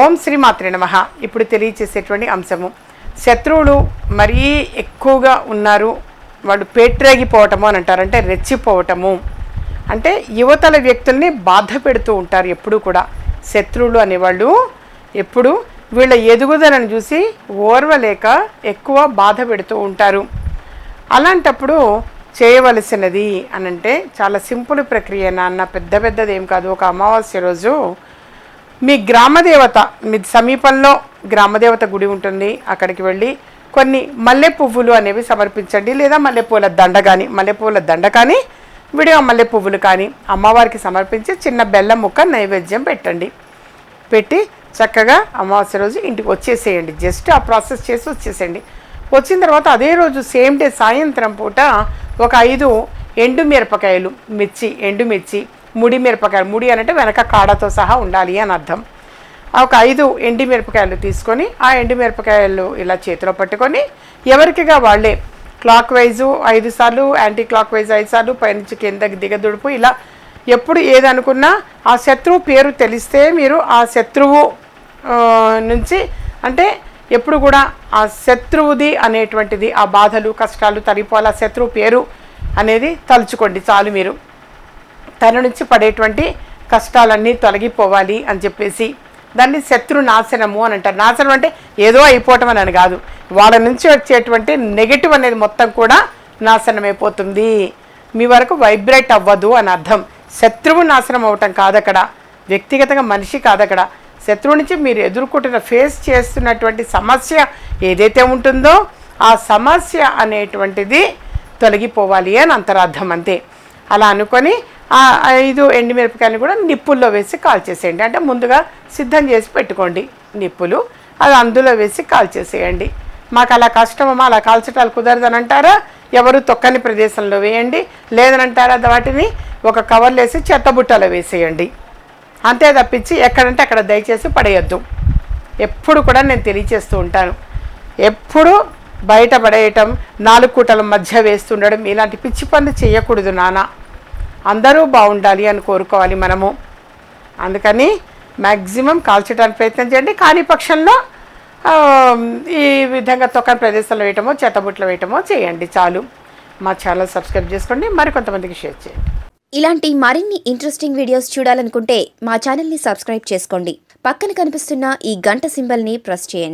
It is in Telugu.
ఓం శ్రీమాత్రే నమ. ఇప్పుడు తెలియచేసేటువంటి అంశము. శత్రువులు మరీ ఎక్కువగా ఉన్నారు. వాళ్ళు పేట్రేగిపోవటము అని అంటారు. అంటే రెచ్చిపోవటము. అంటే యువతల వ్యక్తుల్ని బాధ పెడుతూ ఉంటారు ఎప్పుడూ కూడా. శత్రువులు అనేవాళ్ళు ఎప్పుడు వీళ్ళ ఎదుగుదలను చూసి ఓర్వలేక ఎక్కువ బాధ పెడుతూ ఉంటారు. అలాంటప్పుడు చేయవలసినది అని అంటే చాలా సింపుల్ ప్రక్రియ నాన్న. పెద్ద పెద్దది ఏం కాదు. ఒక అమావాస్య రోజు మీ గ్రామదేవత మీ సమీపంలో గ్రామదేవత గుడి ఉంటుంది. అక్కడికి వెళ్ళి కొన్ని మల్లె పువ్వులు అనేవి సమర్పించండి. లేదా మల్లెపూల దండ కానీ మల్లెపూల దండ కానీ విడిగా మల్లె పువ్వులు కానీ అమ్మవారికి సమర్పించి చిన్న బెల్లం ముక్క నైవేద్యం పెట్టండి. పెట్టి చక్కగా అమావాస్య రోజు ఇంటికి వచ్చేసేయండి. జస్ట్ ఆ ప్రాసెస్ చేసి వచ్చేసేయండి. వచ్చిన తర్వాత అదే రోజు సేమ్ డే సాయంత్రం పూట ఒక ఐదు ఎండు మిరపకాయలు మిర్చి ఎండు మిర్చి ముడి మిరపకాయలు ముడి అనంటే వెనక కాడతో సహా ఉండాలి అని అర్థం. ఒక ఐదు ఎండి మిరపకాయలు తీసుకొని ఆ ఎండి మిరపకాయలు ఇలా చేతిలో పట్టుకొని ఎవరికిగా వాళ్ళే క్లాక్ వైజు ఐదు సార్లు యాంటీ క్లాక్ వైజ్ ఐదు సార్లు పైనుంచి కిందకి దిగదుడుపు ఇలా ఎప్పుడు ఏదనుకున్నా ఆ శత్రువు పేరు తెలిస్తే మీరు ఆ శత్రువు నుంచి అంటే ఎప్పుడు కూడా ఆ శత్రువుది అనేటువంటిది ఆ బాధలు కష్టాలు తరిపోవాల శత్రువు పేరు అనేది తలుచుకోండి చాలు మీరు. తన నుంచి పడేటువంటి కష్టాలన్నీ తొలగిపోవాలి అని చెప్పేసి దాన్ని శత్రు నాశనము అని అంటారు. నాశనం అంటే ఏదో అయిపోవటం అని అని కాదు. వాళ్ళ నుంచి వచ్చేటువంటి నెగటివ్ అనేది మొత్తం కూడా నాశనం అయిపోతుంది మీ వరకు వైబ్రేట్ అవ్వదు అని అర్థం. శత్రువు నాశనం అవ్వటం కాదు అక్కడ వ్యక్తిగతంగా మనిషి కాదు అక్కడ శత్రువు నుంచి మీరు ఎదుర్కొంటున్న ఫేస్ చేస్తున్నటువంటి సమస్య ఏదైతే ఉంటుందో ఆ సమస్య అనేటువంటిది తొలగిపోవాలి అని అంతరార్థం అంతే. అలా అనుకొని ఆ ఐదు ఎండుమిరపకాయలు కూడా నిప్పుల్లో వేసి కాల్చేసేయండి అంటే ముందుగా సిద్ధం చేసి పెట్టుకోండి నిప్పులు. అది అందులో వేసి కాల్చేసేయండి మాకు అలా కష్టమమ్మా అలా కాల్చటాలు కుదరదని అంటారా? ఎవరు తొక్కని ప్రదేశంలో వేయండి. లేదనంటారా? వాటిని ఒక కవర్లో వేసి చెత్తబుట్టలో వేసేయండి. అంతే తప్పించి ఎక్కడంటే అక్కడ దయచేసి పడేయద్దు. ఎప్పుడు కూడా నేను తెలియచేస్తూ ఉంటాను. ఎప్పుడు బయట పడేయటం నాలుగు కూటల మధ్య వేస్తుండడం ఇలాంటి పిచ్చి పనులు చేయకూడదు నానా. అందరూ బాగుండాలి అని కోరుకోవాలి మనము. అందుకని మ్యాక్సిమం కాల్చడానికి ప్రయత్నం చేయండి. కానీ పక్షంలో ఈ విధంగా తొక్కని ప్రదేశంలో వేయటమో చెత్తబుట్లో వేయటమో చేయండి చాలు. మా ఛానల్ సబ్స్క్రైబ్ చేసుకోండి మరికొంతమందికి షేర్ చేయండి. ఇలాంటి మరిన్ని ఇంట్రెస్టింగ్ వీడియోస్ చూడాలనుకుంటే మా ఛానల్ని సబ్స్క్రైబ్ చేసుకోండి. పక్కన కనిపిస్తున్న ఈ గంట సింబల్ని ప్రెస్ చేయండి.